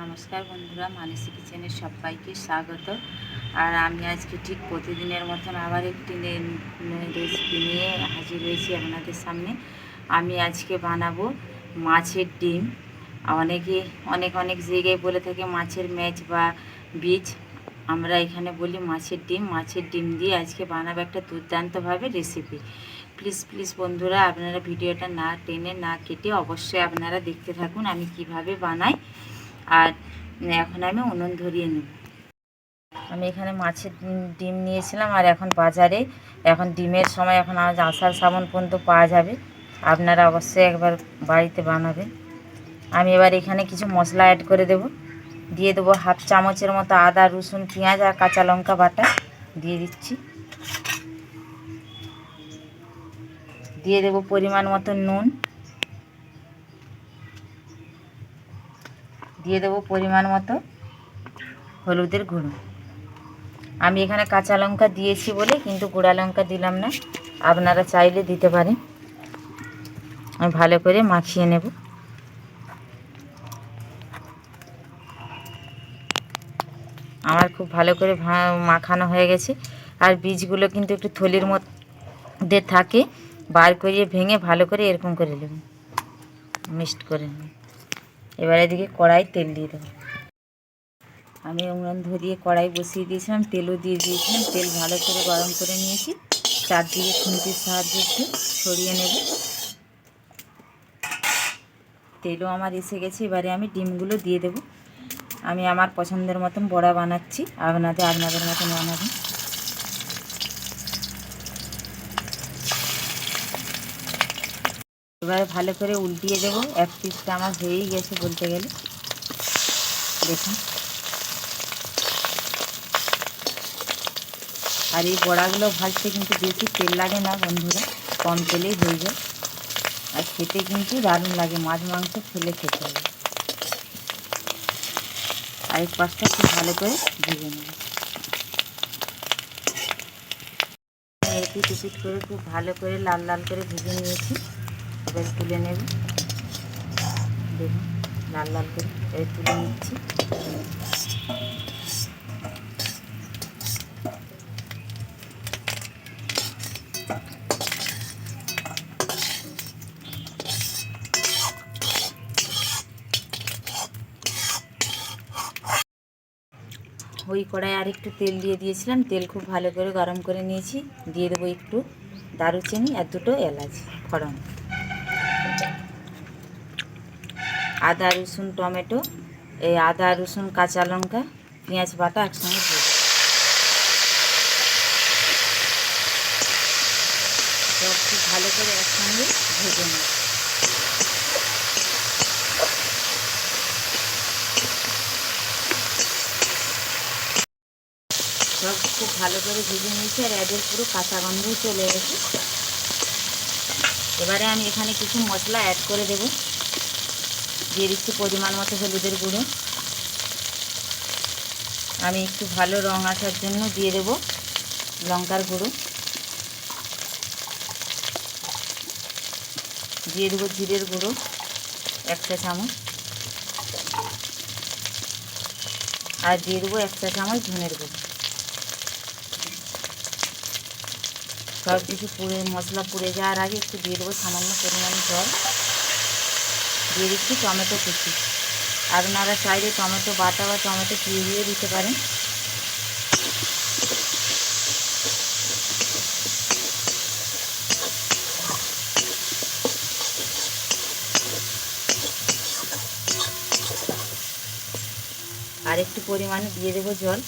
নমস্কার বন্ধুরা, মানসী কিচেনের সবাইকে স্বাগত। আর আমি আজকে ঠিক প্রতিদিনের মতন আবার একটি রেসিপি নিয়ে হাজির হয়েছি আপনাদের সামনে। আমি আজকে বানাবো মাছের ডিম। অনেকে, অনেক অনেক জায়গায় বলে থাকে মাছের ম্যাচ বা বীজ। আমরা এখানে বলি মাছের ডিম। মাছের ডিম দিয়ে আজকে বানাবো একটা দুর্দান্তভাবে রেসিপি প্লিজ প্লিজ বন্ধুরা, আপনারা ভিডিওটা না টেনে না কেটে অবশ্যই আপনারা দেখতে থাকুন আমি কীভাবে বানাই। আর এখন আমি উনুন ধরিয়ে নেব। আমি এখানে মাছের ডিম- নিয়েছিলাম আর এখন বাজারে, এখন ডিমের সময় এখন আজ আষাঢ় শ্রাবণ পর্যন্ত পাওয়া যাবে। আপনারা অবশ্যই একবার বাড়িতে বানাবেন। আমি এবার এখানে কিছু মশলা অ্যাড করে দেব। দিয়ে দেবো হাফ চামচের মতো আদা, রসুন, পেঁয়াজ আর কাঁচা লঙ্কা বাটা দিয়ে দিচ্ছি। দিয়ে দেবো পরিমাণ মতো নুন। দিয়ে দেবো পরিমাণ মতো হলুদের গুঁড়ো। আমি এখানে কাঁচা লঙ্কা দিয়েছি বলে, কিন্তু গুঁড়া লঙ্কা দিলাম না। আপনারা চাইলে দিতে পারেন। আমি ভালো করে মাখিয়ে নেব। আমার খুব ভালো করে মাখানো হয়ে গেছে। আর বীজগুলো কিন্তু একটু থলির মধ্যে থাকে, বার করিয়ে ভেঙে ভালো করে এরকম করে নেব। মিক্সড করে নেবেন এবার এদিকে কড়াই তেল দিয়ে দেবো। আমি উনুন ধরিয়ে কড়াই বসিয়ে দিয়েছিলাম, তেলও দিয়ে দিয়েছিলাম, তেল ভালো করে গরম করে নিয়েছি। চারদিকে খুন্তির সাহায্যে একটু ছড়িয়ে নেব। তেলও আমার এসে গেছে, এবারে আমি ডিমগুলো দিয়ে দেব। আমি আমার পছন্দের মতন বড়া বানাচ্ছি, আপনাদের আপনাদের মতন বানাবেন এবারে ভালো করে উল্টিয়ে দেবো। এক পিসটা আমার হয়েই গেছে বলতে গেলে। দেখুন। আর এই বড়াগুলো ভাজতে কিন্তু বেশি তেল লাগে না বন্ধুরা, কম তেলেই হয়ে যায়। আর খেতে কিন্তু দারুণ লাগে, মাছ মাংস ফেলে খেতে হবে। আর এই পাশটা খুব ভালো করে ভেজে নেব। করে খুব ভালো করে লাল লাল করে ভেজে নিয়েছি। এবার তুলে নেব। দেখুন, লাল লাল করে এবার তুলে নিচ্ছি। ওই কড়াই আর একটু তেল দিয়ে দিয়েছিলাম। তেল খুব ভালো করে গরম করে নিয়েছি। দিয়ে দেবো একটু দারুচিনি আর দুটো এলাচ, ফড়ন। আদা, রসুন, টমেটো, এই আদা, রসুন, কাঁচা লঙ্কা, পেঁয়াজ, বাটা একসঙ্গে দিয়ে। সব খুব ভালো করে একসঙ্গে ভেজে নেব। সব খুব ভালো করে ভেজে নিয়েছি আর এদের পুরো কাঁচা গন্ধও চলে গেছে এবারে আমি এখানে কিছু মশলা অ্যাড করে দেব। দিয়ে দিচ্ছি পরিমাণ মতো হলুদের গুঁড়ো। আমি একটু ভালো রং আসার জন্য দিয়ে দেব লঙ্কার গুঁড়ো। দিয়ে দেবো জিরের গুঁড়ো, এক চা চামচ। আর দিয়ে দেবো এক চা চামচ ধনের গুঁড়ো। সব কিছু পুড়ে, মশলা পুড়ে যাওয়ার আগে একটু দিয়ে দেবো সামান্য পরিমাণে জল। দিয়ে দিচ্ছি টমেটো কুচি। আপনারা চাইলে টমেটো বাটা বা টমেটো দিয়ে দিতে পারেন। আর একটু পরিমাণে দিয়ে দেবো জল।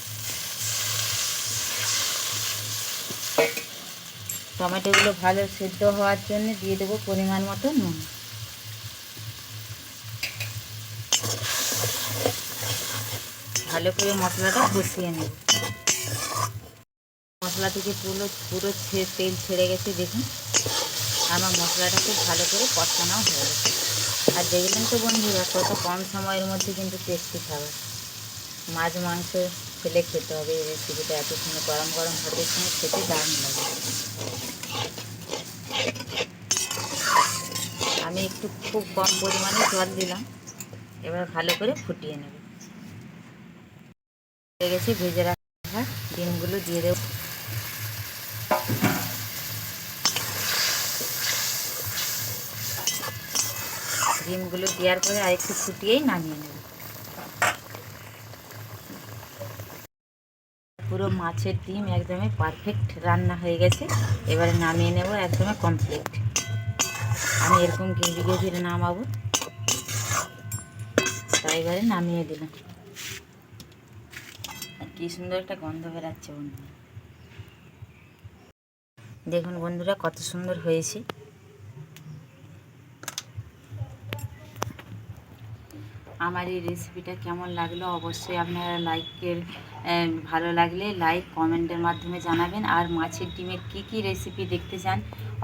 টমেটোগুলো ভালো সেদ্ধ হওয়ার জন্য দিয়ে দেবো পরিমাণ মতো নুন। ভালো করে মশলাটা কষিয়ে নেব মশলা থেকে পুরো পুরো তেল ছেড়ে গেছে, দেখুন। আমার মশলাটা খুব ভালো করে কষানো হয়ে গেছে। আর দেখলেন তো বন্ধুরা, কত কম সময়ের মধ্যে কিন্তু টেস্টি খাবার। মাছ, মাংস ফেলে খেতে হবে, এই রেসিপিটা এত সুন্দর গরম গরম ভাতের সময় খেতে দারুণ লাগে। আমি একটু খুব কম পরিমাণে জল দিলাম, এবার ভালো করে ফুটিয়ে নেব। হয়ে গেছে, ভেজে রাখা ডিমগুলো দিয়ে দেবো। ডিমগুলো দেওয়ার পরে আর একটু ফুটিয়েই নামিয়ে নেব। পুরো মাছের ডিম একদমই পারফেক্ট রান্না হয়ে গেছে। এবারে নামিয়ে নেব একদমই কমপ্লিট আমি এরকম গিরবি গিয়ে নামাবো। তাই এবারে নামিয়ে দিলাম। আর কি সুন্দর একটা গন্ধ বেরাচ্ছে বন্ধুরা। দেখুন বন্ধুরা, কত সুন্দর হয়েছে। আমার এই রেসিপিটা কেমন লাগল অবশ্যই আপনারা লাইকের ভালো লাগলে লাইক কমেন্টের মাধ্যমে জানাবেন। আর মাছের ডিমের কি কি রেসিপি দেখতে চান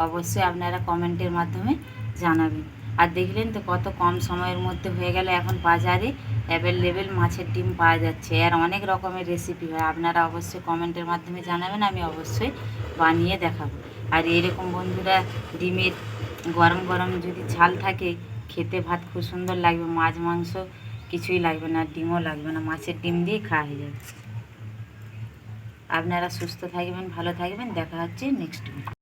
অবশ্যই আপনারা কমেন্টের মাধ্যমে জানাবেন। আর দেখলেন তো কত কম সময়ের মধ্যে হয়ে গেল এখন বাজারে। অ্যাভেলেবেল মাছের ডিম পাওয়া যাচ্ছে। আর অনেক রকমের রেসিপি হয়। আপনারা অবশ্যই কমেন্টের মাধ্যমে জানাবেন, আমি অবশ্যই বানিয়ে দেখাবো। আর এরকম বন্ধুরা ডিমের গরম গরম যদি ঝাল থাকে, খেতে ভাত খুব সুন্দর লাগবে, মাছ, মাংস কিছুই লাগবে না, ডিমও লাগবে না, মাছের ডিম দিয়ে খাওয়া হয়ে যাবে। আপনারা সুস্থ থাকবেন, ভালো থাকবেন, দেখা হচ্ছে নেক্সট